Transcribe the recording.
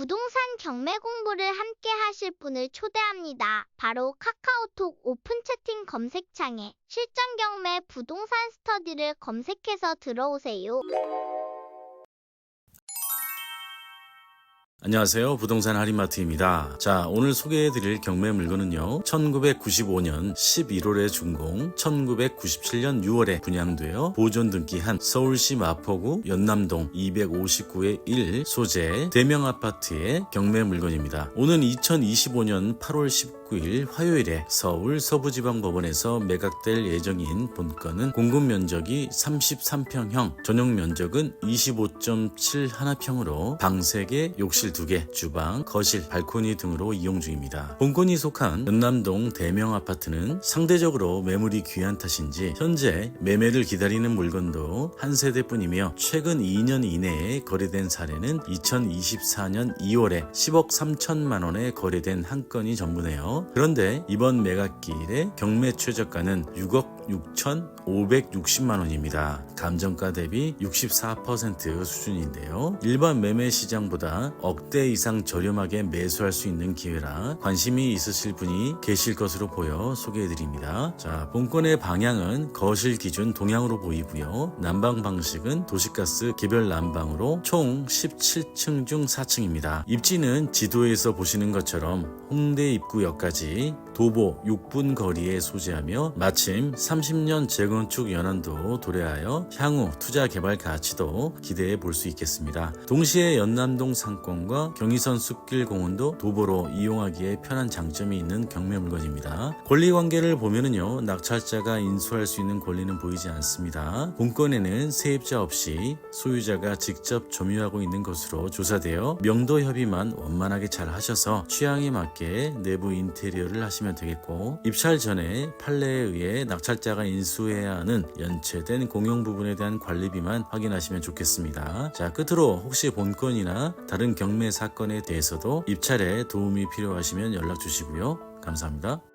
부동산 경매 공부를 함께 하실 분을 초대합니다. 바로 카카오톡 오픈 채팅 검색창에 실전 경매 부동산 스터디를 검색해서 들어오세요. 안녕하세요. 부동산 할인마트입니다. 자, 오늘 소개해드릴 경매 물건은요. 1995년 11월에 준공, 1997년 6월에 분양되어 보존 등기한 서울시 마포구 연남동 259의 1 소재 대명 아파트의 경매 물건입니다. 오는 2025년 8월 19일 화요일에 서울 서부지방법원에서 매각될 예정인 본건은 공급 면적이 33평형, 전용 면적은 25.7 하나평으로 방 3개, 욕실 2개, 주방, 거실, 발코니 등으로 이용 중입니다. 본건이 속한 연남동 대명 아파트는 상대적으로 매물이 귀한 탓인지 현재 매매를 기다리는 물건도 한 세대뿐이며 최근 2년 이내에 거래된 사례는 2024년 2월에 10억 3천만 원에 거래된 한 건이 전부네요. 그런데 이번 매각기일의 경매 최저가는 6억 6,560만 원입니다. 감정가 대비 64% 수준인데요. 일반 매매 시장보다 억대 이상 저렴하게 매수할 수 있는 기회라 관심이 있으실 분이 계실 것으로 보여 소개해드립니다. 자, 본건의 방향은 거실 기준 동향으로 보이고요. 난방 방식은 도시가스 개별 난방으로 총 17층 중 4층입니다. 입지는 지도에서 보시는 것처럼 홍대 입구역까지 지금까지. 도보 6분 거리에 소재하며 마침 30년 재건축 연한도 도래하여 향후 투자 개발 가치도 기대해 볼 수 있겠습니다. 동시에 연남동 상권과 경의선 숲길 공원도 도보로 이용하기에 편한 장점이 있는 경매 물건입니다. 권리 관계를 보면은요 낙찰자가 인수할 수 있는 권리는 보이지 않습니다. 본건에는 세입자 없이 소유자가 직접 점유하고 있는 것으로 조사되어 명도 협의만 원만하게 잘 하셔서 취향에 맞게 내부 인테리어를 하시면 되겠고 입찰 전에 판례에 의해 낙찰자가 인수해야 하는 연체된 공용 부분에 대한 관리비만 확인하시면 좋겠습니다. 자 끝으로 혹시 본건이나 다른 경매 사건에 대해서도 입찰에 도움이 필요하시면 연락 주시고요. 감사합니다.